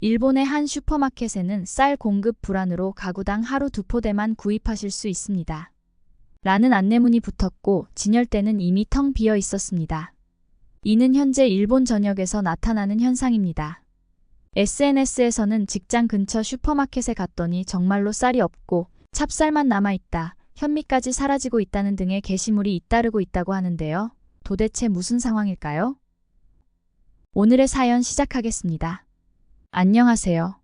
일본의 한 슈퍼마켓에는 쌀 공급 불안으로 가구당 하루 두 포대만 구입하실 수 있습니다. 라는 안내문이 붙었고 진열대는 이미 텅 비어 있었습니다. 이는 현재 일본 전역에서 나타나는 현상입니다. SNS에서는 직장 근처 슈퍼마켓에 갔더니 정말로 쌀이 없고 찹쌀만 남아있다, 현미까지 사라지고 있다는 등의 게시물이 잇따르고 있다고 하는데요. 도대체 무슨 상황일까요? 오늘의 사연 시작하겠습니다. 안녕하세요.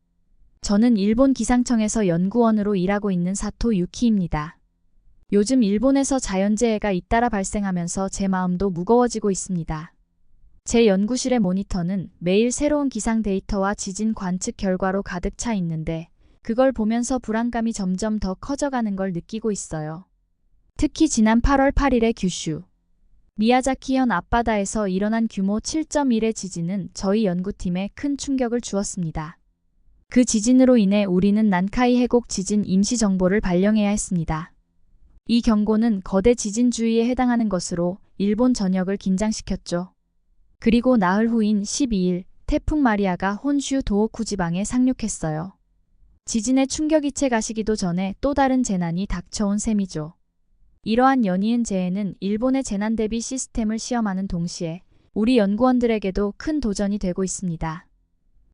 저는 일본 기상청에서 연구원으로 일하고 있는 사토 유키입니다. 요즘 일본에서 자연재해가 잇따라 발생하면서 제 마음도 무거워지고 있습니다. 제 연구실의 모니터는 매일 새로운 기상 데이터와 지진 관측 결과로 가득 차 있는데 그걸 보면서 불안감이 점점 더 커져가는 걸 느끼고 있어요. 특히 지난 8월 8일의 규슈 미야자키현 앞바다에서 일어난 규모 7.1의 지진은 저희 연구팀에 큰 충격을 주었습니다. 그 지진으로 인해 우리는 난카이 해곡 지진 임시 정보를 발령해야 했습니다. 이 경고는 거대 지진 주의에 해당하는 것으로 일본 전역을 긴장시켰죠. 그리고 나흘 후인 12일 태풍 마리아가 혼슈 도호쿠 지방에 상륙했어요. 지진의 충격이체 가시기도 전에 또 다른 재난이 닥쳐온 셈이죠. 이러한 연이은 재해는 일본의 재난 대비 시스템을 시험하는 동시에 우리 연구원들에게도 큰 도전이 되고 있습니다.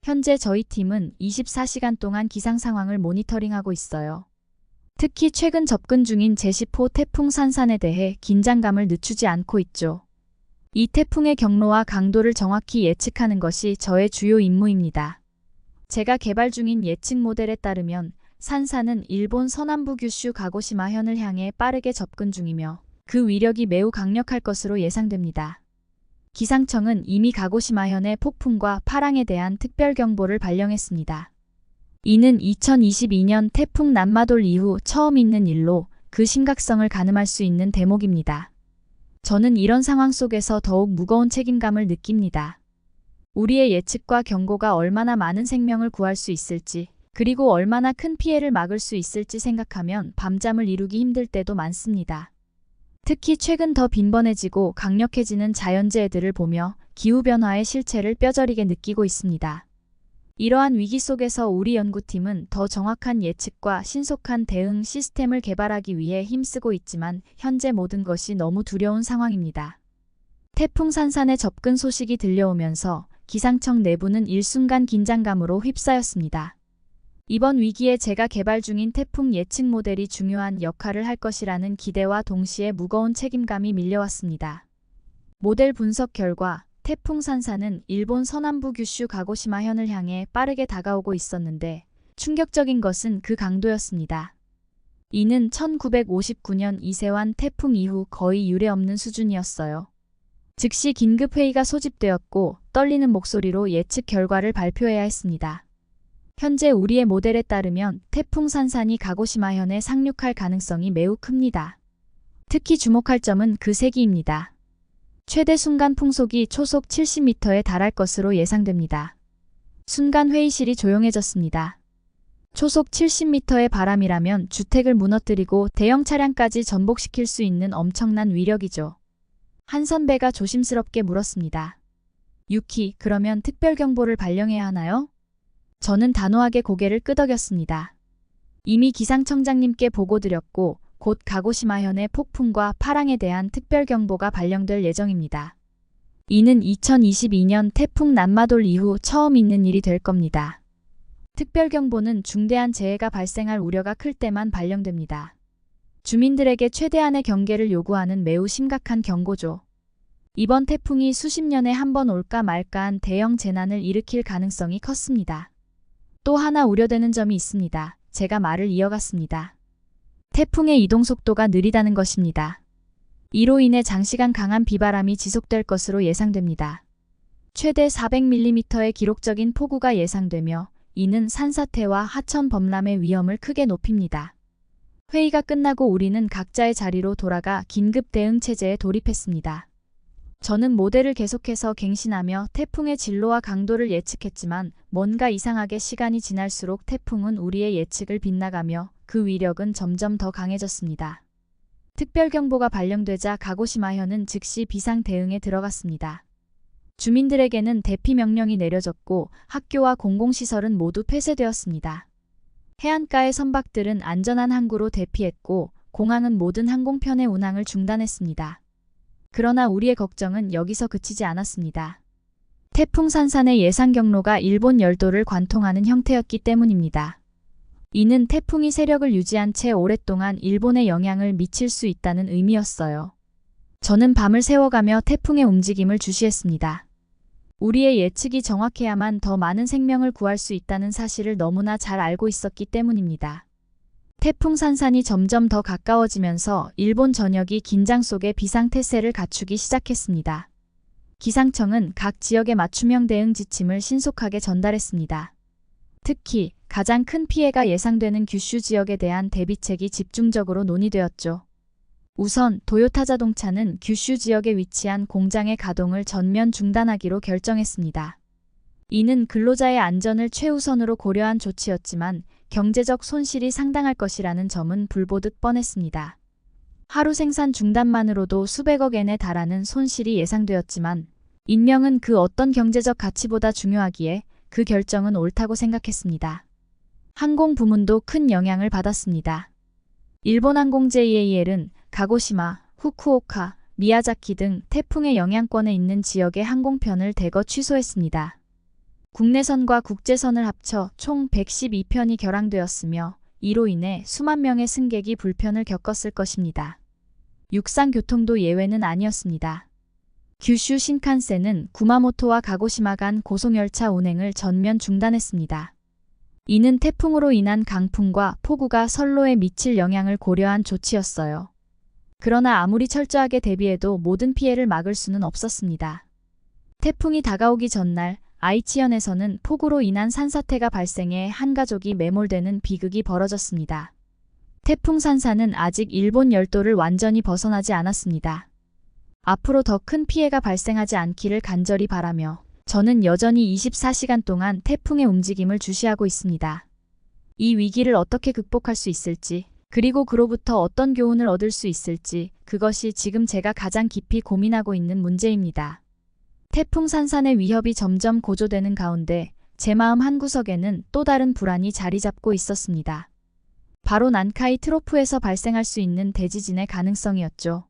현재 저희 팀은 24시간 동안 기상 상황을 모니터링하고 있어요. 특히 최근 접근 중인 제10호 태풍 산산에 대해 긴장감을 늦추지 않고 있죠. 이 태풍의 경로와 강도를 정확히 예측하는 것이 저의 주요 임무입니다. 제가 개발 중인 예측 모델에 따르면 산사는 일본 서남부 규슈 가고시마현을 향해 빠르게 접근 중이며 그 위력이 매우 강력할 것으로 예상됩니다. 기상청은 이미 가고시마현의 폭풍과 파랑에 대한 특별경보를 발령했습니다. 이는 2022년 태풍 남마돌 이후 처음 있는 일로 그 심각성을 가늠할 수 있는 대목입니다. 저는 이런 상황 속에서 더욱 무거운 책임감을 느낍니다. 우리의 예측과 경고가 얼마나 많은 생명을 구할 수 있을지, 그리고 얼마나 큰 피해를 막을 수 있을지 생각하면 밤잠을 이루기 힘들 때도 많습니다. 특히 최근 더 빈번해지고 강력해지는 자연재해들을 보며 기후변화의 실체를 뼈저리게 느끼고 있습니다. 이러한 위기 속에서 우리 연구팀은 더 정확한 예측과 신속한 대응 시스템을 개발하기 위해 힘쓰고 있지만 현재 모든 것이 너무 두려운 상황입니다. 태풍 산산의 접근 소식이 들려오면서 기상청 내부는 일순간 긴장감으로 휩싸였습니다. 이번 위기에 제가 개발 중인 태풍 예측 모델이 중요한 역할을 할 것이라는 기대와 동시에 무거운 책임감이 밀려왔습니다. 모델 분석 결과 태풍 산사는 일본 서남부 규슈 가고시마현을 향해 빠르게 다가오고 있었는데 충격적인 것은 그 강도였습니다. 이는 1959년 이세환 태풍 이후 거의 유례없는 수준이었어요. 즉시 긴급회의가 소집되었고 떨리는 목소리로 예측 결과를 발표해야 했습니다. 현재 우리의 모델에 따르면 태풍 산산이 가고시마현에 상륙할 가능성이 매우 큽니다. 특히 주목할 점은 그 세기입니다. 최대 순간 풍속이 초속 70m에 달할 것으로 예상됩니다. 순간 회의실이 조용해졌습니다. 초속 70m의 바람이라면 주택을 무너뜨리고 대형 차량까지 전복시킬 수 있는 엄청난 위력이죠. 한 선배가 조심스럽게 물었습니다. 유키, 그러면 특별경보를 발령해야 하나요? 저는 단호하게 고개를 끄덕였습니다. 이미 기상청장님께 보고드렸고 곧 가고시마현의 폭풍과 파랑에 대한 특별경보가 발령될 예정입니다. 이는 2022년 태풍 남마돌 이후 처음 있는 일이 될 겁니다. 특별경보는 중대한 재해가 발생할 우려가 클 때만 발령됩니다. 주민들에게 최대한의 경계를 요구하는 매우 심각한 경고죠. 이번 태풍이 수십 년에 한 번 올까 말까한 대형 재난을 일으킬 가능성이 컸습니다. 또 하나 우려되는 점이 있습니다. 제가 말을 이어갔습니다. 태풍의 이동 속도가 느리다는 것입니다. 이로 인해 장시간 강한 비바람이 지속될 것으로 예상됩니다. 최대 400mm의 기록적인 폭우가 예상되며 이는 산사태와 하천 범람의 위험을 크게 높입니다. 회의가 끝나고 우리는 각자의 자리로 돌아가 긴급 대응 체제에 돌입했습니다. 저는 모델을 계속해서 갱신하며 태풍의 진로와 강도를 예측했지만 뭔가 이상하게 시간이 지날수록 태풍은 우리의 예측을 빗나가며 그 위력은 점점 더 강해졌습니다. 특별경보가 발령되자 가고시마현은 즉시 비상 대응에 들어갔습니다. 주민들에게는 대피 명령이 내려졌고 학교와 공공시설은 모두 폐쇄되었습니다. 해안가의 선박들은 안전한 항구로 대피했고 공항은 모든 항공편의 운항을 중단했습니다. 그러나 우리의 걱정은 여기서 그치지 않았습니다. 태풍 산산의 예상 경로가 일본 열도를 관통하는 형태였기 때문입니다. 이는 태풍이 세력을 유지한 채 오랫동안 일본에 영향을 미칠 수 있다는 의미였어요. 저는 밤을 새워가며 태풍의 움직임을 주시했습니다. 우리의 예측이 정확해야만 더 많은 생명을 구할 수 있다는 사실을 너무나 잘 알고 있었기 때문입니다. 태풍 산산이 점점 더 가까워지면서 일본 전역이 긴장 속에 비상태세를 갖추기 시작했습니다. 기상청은 각 지역의 맞춤형 대응 지침을 신속하게 전달했습니다. 특히 가장 큰 피해가 예상되는 규슈 지역에 대한 대비책이 집중적으로 논의되었죠. 우선 도요타 자동차는 규슈 지역에 위치한 공장의 가동을 전면 중단하기로 결정했습니다. 이는 근로자의 안전을 최우선으로 고려한 조치였지만 경제적 손실이 상당할 것이라는 점은 불보듯 뻔했습니다. 하루 생산 중단만으로도 수백억 엔에 달하는 손실이 예상되었지만 인명은 그 어떤 경제적 가치보다 중요하기에 그 결정은 옳다고 생각했습니다. 항공 부문도 큰 영향을 받았습니다. 일본 항공 JAL은 가고시마, 후쿠오카, 미야자키 등 태풍의 영향권에 있는 지역의 항공편을 대거 취소했습니다. 국내선과 국제선을 합쳐 총 112편이 결항되었으며 이로 인해 수만 명의 승객이 불편을 겪었을 것입니다. 육상 교통도 예외는 아니었습니다. 규슈 신칸센은 구마모토와 가고시마 간 고속열차 운행을 전면 중단했습니다. 이는 태풍으로 인한 강풍과 폭우가 선로에 미칠 영향을 고려한 조치였어요. 그러나 아무리 철저하게 대비해도 모든 피해를 막을 수는 없었습니다. 태풍이 다가오기 전날 아이치현에서는 폭우로 인한 산사태가 발생해 한 가족이 매몰되는 비극이 벌어졌습니다. 태풍 산사는 아직 일본 열도를 완전히 벗어나지 않았습니다. 앞으로 더 큰 피해가 발생하지 않기를 간절히 바라며 저는 여전히 24시간 동안 태풍의 움직임을 주시하고 있습니다. 이 위기를 어떻게 극복할 수 있을지, 그리고 그로부터 어떤 교훈을 얻을 수 있을지, 그것이 지금 제가 가장 깊이 고민하고 있는 문제입니다. 태풍 산산의 위협이 점점 고조되는 가운데 제 마음 한구석에는 또 다른 불안이 자리 잡고 있었습니다. 바로 난카이 트로프에서 발생할 수 있는 대지진의 가능성이었죠.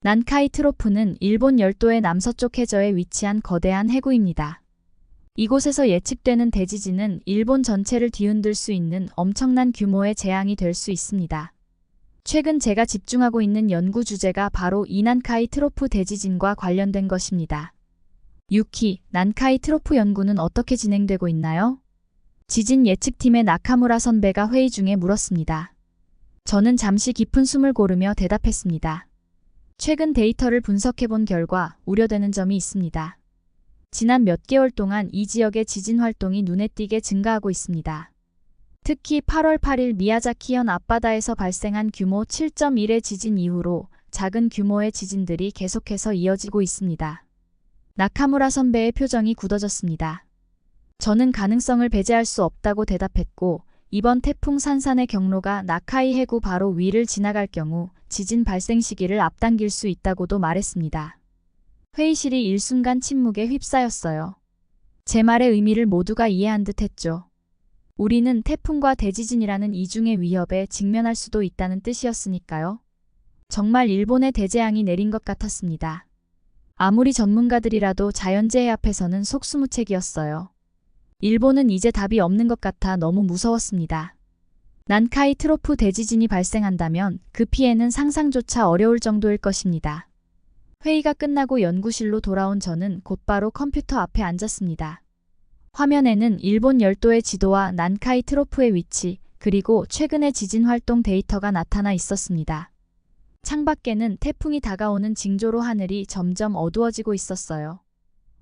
난카이 트로프는 일본 열도의 남서쪽 해저에 위치한 거대한 해구입니다. 이곳에서 예측되는 대지진은 일본 전체를 뒤흔들 수 있는 엄청난 규모의 재앙이 될 수 있습니다. 최근 제가 집중하고 있는 연구 주제가 바로 이 난카이 트로프 대지진과 관련된 것입니다. 유키, 난카이 트로프 연구는 어떻게 진행되고 있나요? 지진 예측팀의 나카무라 선배가 회의 중에 물었습니다. 저는 잠시 깊은 숨을 고르며 대답했습니다. 최근 데이터를 분석해 본 결과 우려되는 점이 있습니다. 지난 몇 개월 동안 이 지역의 지진 활동이 눈에 띄게 증가하고 있습니다. 특히 8월 8일 미야자키현 앞바다에서 발생한 규모 7.1의 지진 이후로 작은 규모의 지진들이 계속해서 이어지고 있습니다. 나카무라 선배의 표정이 굳어졌습니다. 저는 가능성을 배제할 수 없다고 대답했고 이번 태풍 산산의 경로가 나카이 해구 바로 위를 지나갈 경우 지진 발생 시기를 앞당길 수 있다고도 말했습니다. 회의실이 일순간 침묵에 휩싸였어요. 제 말의 의미를 모두가 이해한 듯 했죠. 우리는 태풍과 대지진이라는 이중의 위협에 직면할 수도 있다는 뜻이었으니까요. 정말 일본의 대재앙이 내린 것 같았습니다. 아무리 전문가들이라도 자연재해 앞에서는 속수무책이었어요. 일본은 이제 답이 없는 것 같아 너무 무서웠습니다. 난카이 트로프 대지진이 발생한다면 그 피해는 상상조차 어려울 정도일 것입니다. 회의가 끝나고 연구실로 돌아온 저는 곧바로 컴퓨터 앞에 앉았습니다. 화면에는 일본 열도의 지도와 난카이 트로프의 위치, 그리고 최근의 지진 활동 데이터가 나타나 있었습니다. 창밖에는 태풍이 다가오는 징조로 하늘이 점점 어두워지고 있었어요.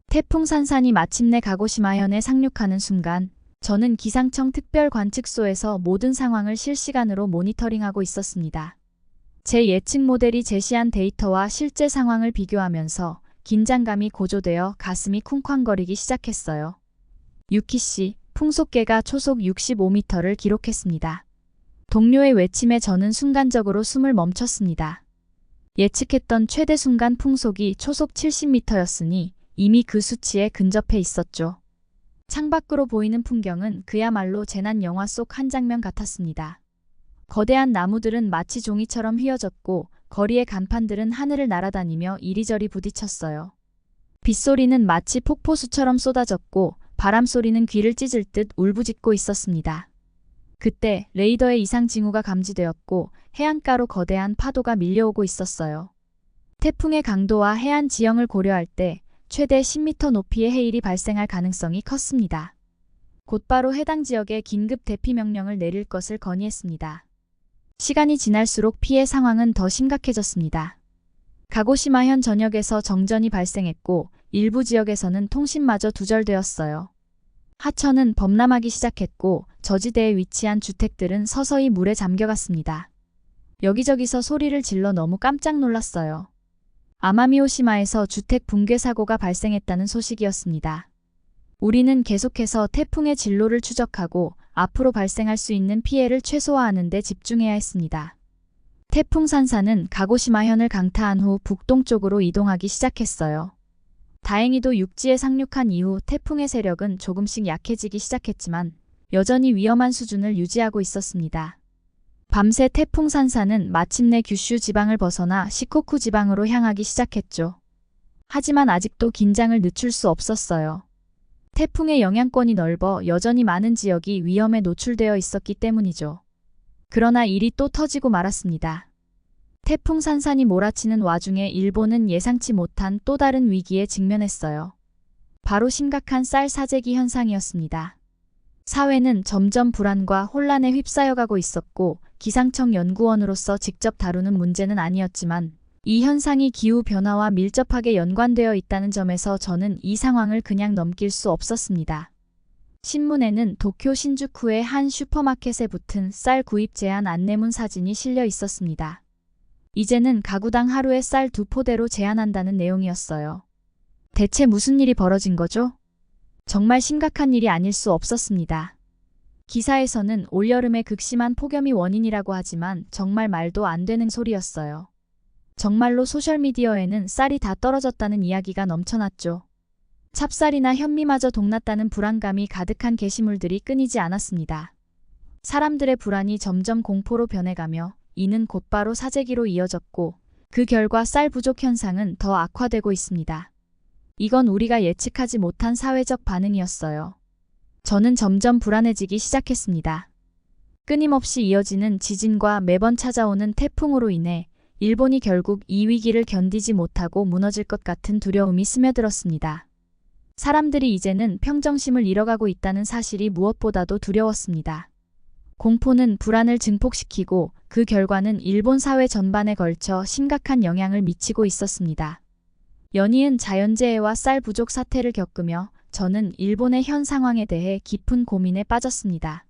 태풍 산산이 마침내 가고시마현에 상륙하는 순간 저는 기상청 특별 관측소에서 모든 상황을 실시간으로 모니터링하고 있었습니다. 제 예측 모델이 제시한 데이터와 실제 상황을 비교하면서 긴장감이 고조되어 가슴이 쿵쾅거리기 시작했어요. 유키 씨, 풍속계가 초속 65m를 기록했습니다. 동료의 외침에 저는 순간적으로 숨을 멈췄습니다. 예측했던 최대 순간 풍속이 초속 70m였으니 이미 그 수치에 근접해 있었죠. 창밖으로 보이는 풍경은 그야말로 재난 영화 속 한 장면 같았습니다. 거대한 나무들은 마치 종이처럼 휘어졌고 거리의 간판들은 하늘을 날아다니며 이리저리 부딪혔어요. 빗소리는 마치 폭포수처럼 쏟아졌고 바람 소리는 귀를 찢을 듯 울부짖고 있었습니다. 그때 레이더의 이상 징후가 감지되었고 해안가로 거대한 파도가 밀려오고 있었어요. 태풍의 강도와 해안 지형을 고려할 때 최대 10m 높이의 해일이 발생할 가능성이 컸습니다. 곧바로 해당 지역에 긴급 대피 명령을 내릴 것을 건의했습니다. 시간이 지날수록 피해 상황은 더 심각해졌습니다. 가고시마현 전역에서 정전이 발생했고 일부 지역에서는 통신마저 두절되었어요. 하천은 범람하기 시작했고 저지대에 위치한 주택들은 서서히 물에 잠겨갔습니다. 여기저기서 소리를 질러 너무 깜짝 놀랐어요. 아마미오시마에서 주택 붕괴 사고가 발생했다는 소식이었습니다. 우리는 계속해서 태풍의 진로를 추적하고 앞으로 발생할 수 있는 피해를 최소화하는 데 집중해야 했습니다. 태풍 산사는 가고시마현을 강타한 후 북동쪽으로 이동하기 시작했어요. 다행히도 육지에 상륙한 이후 태풍의 세력은 조금씩 약해지기 시작했지만 여전히 위험한 수준을 유지하고 있었습니다. 밤새 태풍 산사는 마침내 규슈 지방을 벗어나 시코쿠 지방으로 향하기 시작했죠. 하지만 아직도 긴장을 늦출 수 없었어요. 태풍의 영향권이 넓어 여전히 많은 지역이 위험에 노출되어 있었기 때문이죠. 그러나 일이 또 터지고 말았습니다. 태풍 산산이 몰아치는 와중에 일본은 예상치 못한 또 다른 위기에 직면했어요. 바로 심각한 쌀 사재기 현상이었습니다. 사회는 점점 불안과 혼란에 휩싸여가고 있었고 기상청 연구원으로서 직접 다루는 문제는 아니었지만 이 현상이 기후 변화와 밀접하게 연관되어 있다는 점에서 저는 이 상황을 그냥 넘길 수 없었습니다. 신문에는 도쿄 신주쿠의 한 슈퍼마켓에 붙은 쌀 구입 제한 안내문 사진이 실려 있었습니다. 이제는 가구당 하루에 쌀 두 포대로 제한한다는 내용이었어요. 대체 무슨 일이 벌어진 거죠? 정말 심각한 일이 아닐 수 없었습니다. 기사에서는 올여름의 극심한 폭염이 원인이라고 하지만 정말 말도 안 되는 소리였어요. 정말로 소셜미디어에는 쌀이 다 떨어졌다는 이야기가 넘쳐났죠. 찹쌀이나 현미마저 동났다는 불안감이 가득한 게시물들이 끊이지 않았습니다. 사람들의 불안이 점점 공포로 변해가며 이는 곧바로 사재기로 이어졌고 그 결과 쌀 부족 현상은 더 악화되고 있습니다. 이건 우리가 예측하지 못한 사회적 반응이었어요. 저는 점점 불안해지기 시작했습니다. 끊임없이 이어지는 지진과 매번 찾아오는 태풍으로 인해 일본이 결국 이 위기를 견디지 못하고 무너질 것 같은 두려움이 스며들었습니다. 사람들이 이제는 평정심을 잃어가고 있다는 사실이 무엇보다도 두려웠습니다. 공포는 불안을 증폭시키고 그 결과는 일본 사회 전반에 걸쳐 심각한 영향을 미치고 있었습니다. 연이은 자연재해와 쌀 부족 사태를 겪으며 저는 일본의 현 상황에 대해 깊은 고민에 빠졌습니다.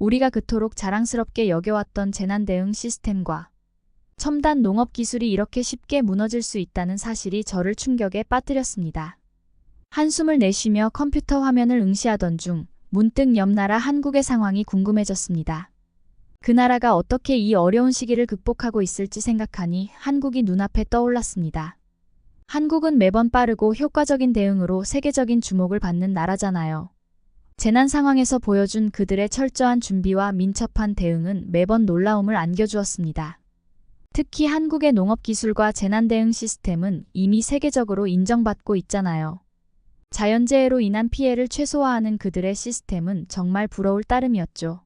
우리가 그토록 자랑스럽게 여겨왔던 재난 대응 시스템과 첨단 농업 기술이 이렇게 쉽게 무너질 수 있다는 사실이 저를 충격에 빠뜨렸습니다. 한숨을 내쉬며 컴퓨터 화면을 응시하던 중 문득 옆 나라 한국의 상황이 궁금해졌습니다. 그 나라가 어떻게 이 어려운 시기를 극복하고 있을지 생각하니 한국이 눈앞에 떠올랐습니다. 한국은 매번 빠르고 효과적인 대응으로 세계적인 주목을 받는 나라잖아요. 재난 상황에서 보여준 그들의 철저한 준비와 민첩한 대응은 매번 놀라움을 안겨주었습니다. 특히 한국의 농업 기술과 재난 대응 시스템은 이미 세계적으로 인정받고 있잖아요. 자연재해로 인한 피해를 최소화하는 그들의 시스템은 정말 부러울 따름이었죠.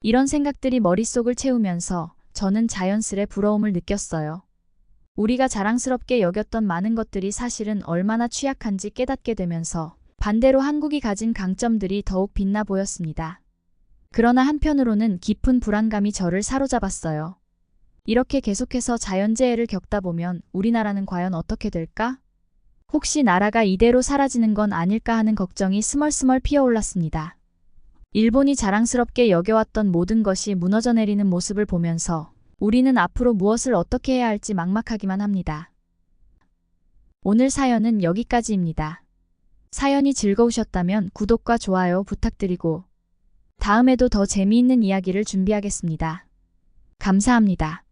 이런 생각들이 머릿속을 채우면서 저는 자연스레 부러움을 느꼈어요. 우리가 자랑스럽게 여겼던 많은 것들이 사실은 얼마나 취약한지 깨닫게 되면서 반대로 한국이 가진 강점들이 더욱 빛나 보였습니다. 그러나 한편으로는 깊은 불안감이 저를 사로잡았어요. 이렇게 계속해서 자연재해를 겪다 보면 우리나라는 과연 어떻게 될까? 혹시 나라가 이대로 사라지는 건 아닐까 하는 걱정이 스멀스멀 피어올랐습니다. 일본이 자랑스럽게 여겨왔던 모든 것이 무너져 내리는 모습을 보면서 우리는 앞으로 무엇을 어떻게 해야 할지 막막하기만 합니다. 오늘 사연은 여기까지입니다. 사연이 즐거우셨다면 구독과 좋아요 부탁드리고 다음에도 더 재미있는 이야기를 준비하겠습니다. 감사합니다.